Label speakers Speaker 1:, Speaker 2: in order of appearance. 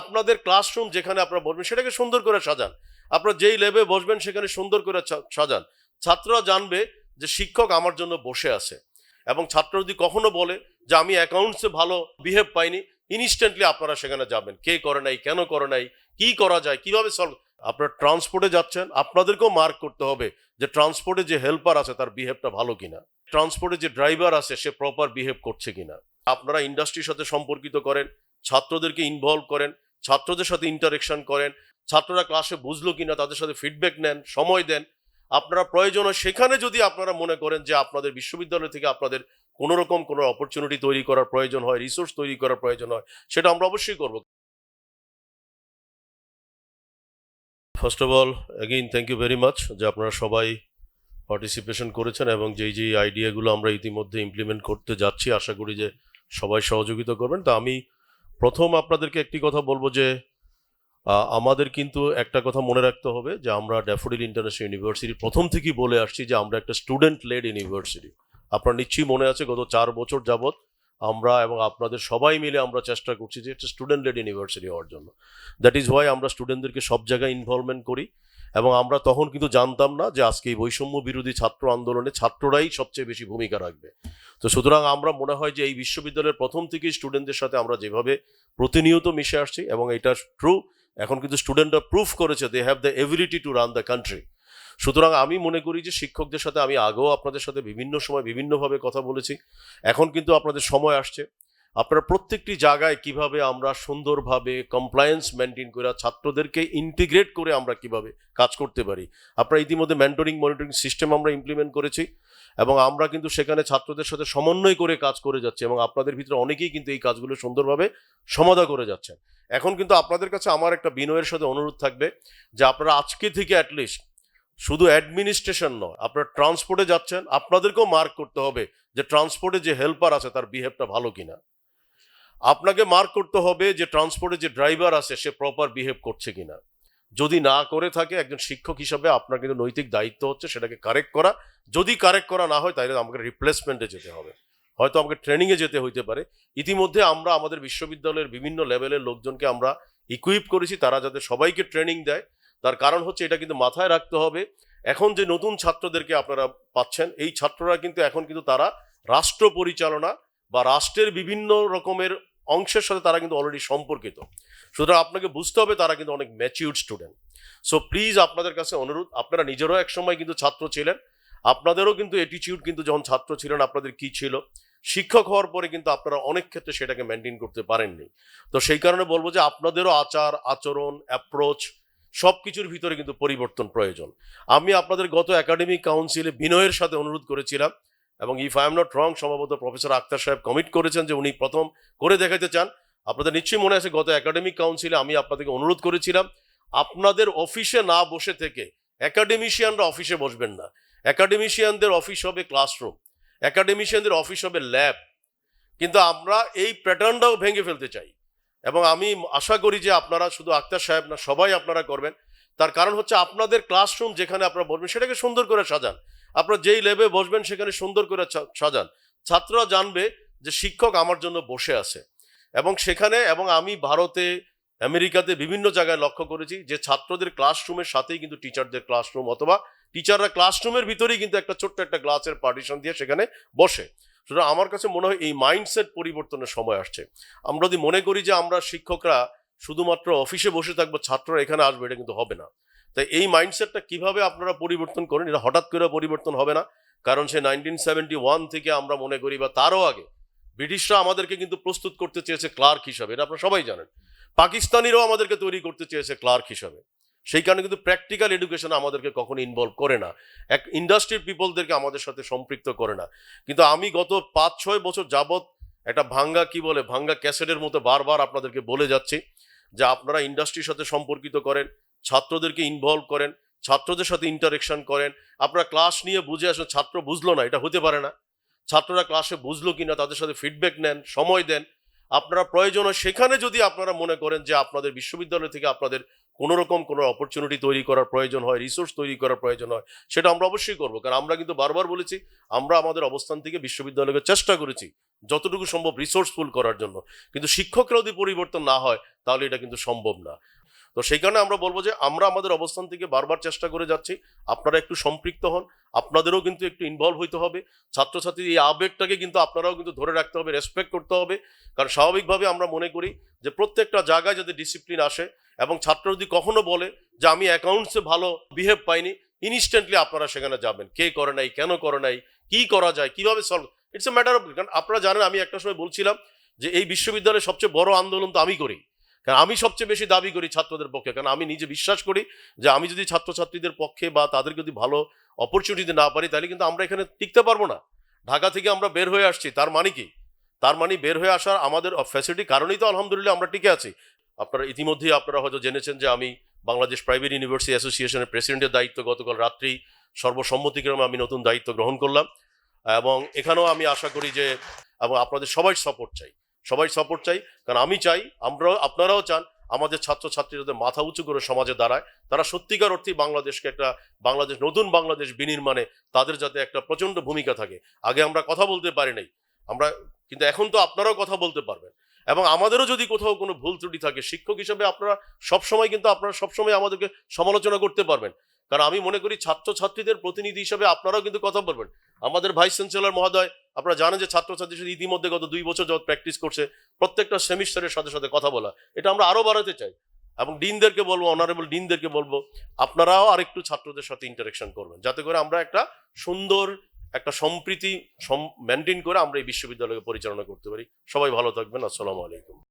Speaker 1: আপনাদের ক্লাসরুম যেখানে আপনারা বসবেন, সেটাকে সুন্দর করে সাজান। আপনারা যেই লেবে বসবেন, সেখানে সুন্দর করে সাজান। ছাত্ররা জানবে যে শিক্ষক আমার জন্য বসে আছে। এবং ছাত্র যদি কখনো বলে যে, আমি অ্যাকাউন্টসে ভালো বিহেভ পাইনি ইনস্ট্যান্টলি আপনারা সেখানে যাবেন। কে করে নাই, কেন করে নাই, কি করা যায়, কীভাবে সলভ আপনারা ট্রান্সপোর্টে যাচ্ছেন, আপনাদেরকেও মার্ক করতে হবে যে ট্রান্সপোর্টে যে হেল্পার আছে, তার বিহেভটা ভালো কিনা। ট্রান্সপোর্টে যে ড্রাইভার আছে, সে প্রপার বিহেভ করছে কিনা। আপনারা ইন্ডাস্ট্রির সাথে সম্পর্কিত করেন, ছাত্রদেরকে ইনভলভ করেন ছাত্রদের সাথে ইন্টারেকশন করেন, ছাত্ররা ক্লাসে বুঝলো কিনা, তাদের সাথে ফিডব্যাক নেন, সময় দেন। আপনারা প্রয়োজন সেখানে যদি আপনারা মনে করেন যে আপনাদের বিশ্ববিদ্যালয় থেকে আপনাদের কোনো রকম কোনো অপরচুনিটি তৈরি করার প্রয়োজন হয় রিসোর্স তৈরি করার প্রয়োজন হয়, সেটা আমরা অবশ্যই করব। First of all again thank you very much যে আপনারা সবাই পার্টিসিপেশন করেছেন এবং যেই যেই আইডিয়াগুলো আমরা ইতিমধ্যে ইমপ্লিমেন্ট করতে যাচ্ছি, আশা করি যে সবাই সহযোগিতা করবেন। তা আমি প্রথম আপনাদেরকে একটি কথা বলব যে আমাদের কিন্তু একটা কথা মনে রাখতে হবে যে, আমরা ড্যাফোডিল ইন্টারন্যাশনাল ইউনিভার্সিটি প্রথম থেকেই বলে আসছি যে, আমরা একটা স্টুডেন্ট লেড ইউনিভার্সিটি। আপনার নিশ্চয়ই মনে আছে, গত চার বছর যাবৎ আমরা এবং আপনাদের সবাই মিলে আমরা চেষ্টা করছি যে, একটা স্টুডেন্ট লেড ইউনিভার্সিটি হওয়ার জন্য। দ্যাট ইজ ওয়াই আমরা স্টুডেন্টদেরকে সব জায়গায় ইনভলভমেন্ট করি। এবং আমরা তখন কিন্তু জানতাম না যে আজকে এই বৈষম্য বিরোধী ছাত্র আন্দোলনে ছাত্ররাই সবচেয়ে বেশি ভূমিকা রাখবে। তো সুতরাং আমরা মনে হয় যে এই বিশ্ববিদ্যালয়ের প্রথম থেকেই স্টুডেন্টদের সাথে আমরা যেভাবে প্রতিনিয়ত মিশে আসছি এবং এটা ট্রু এখন কিন্তু স্টুডেন্টরা প্রুফ করেছে they have the ability to run the country সুতরাং আমি মনে করি যে শিক্ষকদের সাথে আমি আগেও আপনাদের সাথে বিভিন্ন সময় বিভিন্নভাবে কথা বলেছি। এখন কিন্তু আপনাদের সময় আসছে। আপনারা প্রত্যেকটি জায়গায় কীভাবে আমরা সুন্দরভাবে কমপ্লায়েন্স মেনটেন করে ছাত্রদেরকে ইন্টিগ্রেট করে আমরা কীভাবে কাজ করতে পারি? আপনারা ইতিমধ্যে মেন্টরিং মনিটরিং সিস্টেম আমরা ইমপ্লিমেন্ট করেছি এবং আমরা কিন্তু সেখানে ছাত্রদের সাথে সমন্বয় করে কাজ করে যাচ্ছি এবং আপনাদের ভিতরে অনেকেই কিন্তু এই কাজগুলো সুন্দরভাবে সমাধা করে যাচ্ছেন। এখন কিন্তু আপনাদের কাছে আমার একটা বিনয়ের সাথে অনুরোধ থাকবে যে আপনারা আজকে থেকে অ্যাটলিস্ট শুধু অ্যাডমিনিস্ট্রেশন নয়, আপনারা ট্রান্সপোর্টে যাচ্ছেন, আপনাদেরকেও মার্ক করতে হবে যে ট্রান্সপোর্টে যে হেল্পার আছে তার বিহেভটা ভালো কিনা। আপনাকে মার্ক করতে হবে যে ট্রান্সপোর্টে যে ড্রাইভার আছে, সে প্রপার বিহেভ করছে কিনা। যদি না করে থাকে, একজন শিক্ষক হিসাবে আপনার কিন্তু নৈতিক দায়িত্ব হচ্ছে, সেটাকে কারেক্ট করা। যদি কারেক্ট করা না হয়, তাহলে আমাকে রিপ্লেসমেন্টে যেতে হবে। হয়তো আমাকে ট্রেনিংয়ে যেতে হইতে পারে। ইতিমধ্যে আমরা আমাদের বিশ্ববিদ্যালয়ের বিভিন্ন লেভেলের লোকজনকে আমরা ইকুইপ করেছি, তারা যাতে সবাইকে ট্রেনিং দেয়। তার কারণ হচ্ছে, এটা কিন্তু মাথায় রাখতে হবে। এখন যে নতুন ছাত্রদেরকে আপনারা পাচ্ছেন, এই ছাত্ররা কিন্তু এখন কিন্তু তারা রাষ্ট্র পরিচালনা বা রাষ্ট্রের বিভিন্ন রকমের অংশের সাথে তারা কিন্তু অলরেডি সম্পর্কিত। সুতরাং আপনাকে বুঝতে হবে তারা কিন্তু অনেক ম্যাচিউর্ড স্টুডেন্ট সো প্লিজ আপনাদের কাছে অনুরোধ, আপনারা নিজেরাও একসময় কিন্তু ছাত্র ছিলেন। আপনাদেরও কিন্তু অ্যাটিটিউড কিন্তু যখন ছাত্র ছিলেন, আপনাদের কি ছিল? শিক্ষক হওয়ার পরে কিন্তু আপনারা অনেক ক্ষেত্রে সেটাকে মেনটেন করতে পারেননি। তো সেই কারণে বলব যে আপনাদেরও আচার, আচরণ অ্যাপ্রোচ সব কিছুর ভিতরে কিন্তু পরিবর্তন প্রয়োজন। আমি আপনাদের গত একাডেমিক কাউন্সিলে বিনয়ের সাথে অনুরোধ করেছিলাম। এবং if I'm not wrong সম্ভবত প্রফেসর আক্তার সাহেব কমিট করেছেন যে উনি প্রথম করে দেখাতে চান। আপনাদের নিশ্চয়ই মনে আছে, গত একাডেমিক কাউন্সিলে আমি আপনাদেরকে অনুরোধ করেছিলাম, আপনাদের অফিসে না বসে থেকে একাডেমিশিয়ানরা অফিসে বসবেন না। একাডেমিশিয়ানদের অফিস হবে ক্লাসরুম একাডেমিশিয়ানদের অফিস হবে ল্যাব কিন্তু আমরা এই প্যাটার্নটাও ভেঙে ফেলতে চাই। এবং আমি আশা করি যে আপনারা শুধু আক্তার সাহেব না, সবাই আপনারা করবেন। তার কারণ হচ্ছে আপনাদের ক্লাসরুম যেখানে আপনারা বসবেন, সেটাকে সুন্দর করে সাজান। আপনারা যেই লেবে বসবেন সেখানে সুন্দর করে সাজান। ছাত্ররা জানবে যে শিক্ষক আমার জন্য বসে আছে। এবং সেখানে এবং আমি ভারতে, আমেরিকাতে বিভিন্ন জায়গায় লক্ষ্য করেছি যে ছাত্রদের ক্লাসরুমের সাথেই কিন্তু টিচারদের ক্লাসরুম অথবা টিচাররা ক্লাসরুমের ভিতরেই কিন্তু একটা ছোট্ট একটা গ্লাসের পার্টিশন দিয়ে সেখানে বসে। সুতরাং আমার কাছে মনে হয় এই মাইন্ডসেট পরিবর্তনের সময় আসছে। আমরা যদি মনে করি যে আমরা শিক্ষকরা শুধুমাত্র অফিসে বসে থাকব, ছাত্ররা এখানে আসবে, এটা কিন্তু হবে না। তাই এই মাইন্ডসেটটা কীভাবে আপনারা পরিবর্তন করেন, এটা হঠাৎ করে পরিবর্তন হবে না। কারণ সে নাইনটিন ওয়ান থেকে আমরা মনে করি, বা তারও আগে, ব্রিটিশরা আমাদেরকে কিন্তু প্রস্তুত করতে চেয়েছে ক্লার্ক হিসাবে, এটা আপনারা সবাই জানেন। পাকিস্তানিরাও আমাদেরকে তৈরি করতে চেয়েছে ক্লার্ক হিসাবে। সেই কারণে কিন্তু প্র্যাকটিক্যাল এডুকেশন আমাদেরকে কখনো ইনভলভ করে না। এক ইন্ডাস্ট্রির পিপলদেরকে আমাদের সাথে সম্পৃক্ত করে না। কিন্তু আমি গত পাঁচ ছয় বছর যাবৎ একটা ভাঙ্গা, কি বলে, ভাঙ্গা ক্যাসেটের মতো বারবার আপনাদেরকে বলে যাচ্ছি যে আপনারা ইন্ডাস্ট্রির সাথে সম্পর্কিত করেন ছাত্রদেরকে ইনভলভ করেন, ছাত্রদের সাথে ইন্টারেকশন করেন। আপনারা ক্লাস নিয়ে বুঝে আসেন ছাত্র বুঝলো না, এটা হতে পারে না। ছাত্ররা ক্লাসে বুঝলো কিনা, তাদের সাথে ফিডব্যাক নেন, সময় দেন। আপনারা প্রয়োজন হয় সেখানে যদি আপনারা মনে করেন যে আপনাদের বিশ্ববিদ্যালয় থেকে আপনাদের কোনো রকম কোনো অপরচুনিটি তৈরি করার প্রয়োজন হয় রিসোর্স তৈরি করার প্রয়োজন হয়, সেটা আমরা অবশ্যই করব। কারণ আমরা কিন্তু বারবার বলেছি, আমরা আমাদের অবস্থান থেকে বিশ্ববিদ্যালয়কে চেষ্টা করেছি, যতটুকু সম্ভব রিসোর্সফুল করার জন্য। কিন্তু শিক্ষকরা যদি পরিবর্তন না হয়, তাহলে এটা কিন্তু সম্ভব না। তো সেই কারণে আমরা বলব যে আমরা আমাদের অবস্থান থেকে বারবার চেষ্টা করে যাচ্ছি। আপনারা একটু সম্পৃক্ত হন, আপনাদেরও কিন্তু একটু ইনভলভ হইতে হবে। ছাত্রছাত্রীর এই আবেগটাকে কিন্তু আপনারাও কিন্তু ধরে রাখতে হবে রেসপেক্ট করতে হবে। কারণ স্বাভাবিকভাবে আমরা মনে করি যে প্রত্যেকটা জায়গায় যদি ডিসিপ্লিন আসে এবং ছাত্র যদি কখনো বলে যে আমি অ্যাকাউন্টসে ভালো বিহেভ পাইনি ইনস্ট্যান্টলি আপনারা সেখানে যাবেন। কে করে নাই, কেন করে নাই, কি করা যায়, কীভাবে solve it's a matter of কারণ আপনারা জানেন, আমি একটা সময় বলছিলাম যে এই বিশ্ববিদ্যালয়ের সবচেয়ে বড় আন্দোলন তো আমি করি। কারণ আমি সবচেয়ে বেশি দাবি করি ছাত্রদের পক্ষে। কারণ আমি নিজে বিশ্বাস করি যে আমি যদি ছাত্রছাত্রীদের পক্ষে বা তাদের যদি ভালো অপরচুনিটি না পারি, তাহলে কিন্তু আমরা এখানে টিকতে পারব না। ঢাকা থেকে আমরা বের হয়ে আসছি, তার মানে কি? তার মানে বের হয়ে আসার আমাদের ফ্যাসিলিটি কারণেই তো আলহামদুলিল্লাহ আমরা টিকে আছি। আপনারা ইতিমধ্যেই আপনারা হয়তো জেনেছেন যে আমি বাংলাদেশ প্রাইভেট ইউনিভার্সিটি অ্যাসোসিয়েশনের প্রেসিডেন্টের দায়িত্ব গতকাল রাত্রি সর্বসম্মতিক্রমে আমি নতুন দায়িত্ব গ্রহণ করলাম এবং এখানেও আমি আশা করি যে এবং আপনাদের সবাই সাপোর্ট চাই। সবাই সাপোর্ট চাই। কারণ আমি চাই, আমরাও, আপনারাও চান, আমাদের ছাত্রছাত্রীরা যাতে মাথা উঁচু করে সমাজে দাঁড়ায়। তারা সত্যিকার অর্থেই বাংলাদেশকে একটা বাংলাদেশ, নতুন বাংলাদেশ বিনির্মাণে তাদের যাতে একটা প্রচণ্ড ভূমিকা থাকে। আগে আমরা কথা বলতে পারি নাই। আমরা, কিন্তু এখন তো আপনারাও কথা বলতে পারবেন। এবং আমাদেরও যদি কোথাও কোনো ভুল ত্রুটি থাকে, শিক্ষক হিসেবে আপনারা সবসময় কিন্তু আপনারা সবসময় আমাদেরকে সমালোচনা করতে পারবেন। কারণ আমি মনে করি ছাত্রছাত্রীদের প্রতিনিধি হিসেবে আপনারাও কিন্তু কথা বলবেন। আমাদের ভাইস চ্যান্সেলর মহোদয় আপনারা জানেন যে ছাত্রছাত্রীর সাথে ইতিমধ্যে গত দুই বছর যত প্র্যাকটিস করছে, প্রত্যেকটা সেমিস্টারের সাথে সাথে কথা বলা। এটা আমরা আরও বাড়াতে চাই। এবং ডিনদেরকে বলব অনারেবল ডিনদেরকে বলব, আপনারাও আরেকটু ছাত্রদের সাথে ইন্টারেকশন করবেন। যাতে করে আমরা একটা সুন্দর, একটা সম্প্রীতি মেনটেন করে আমরা এই বিশ্ববিদ্যালয়কে পরিচালনা করতে পারি। সবাই ভালো থাকবেন। আসসালামু আলাইকুম।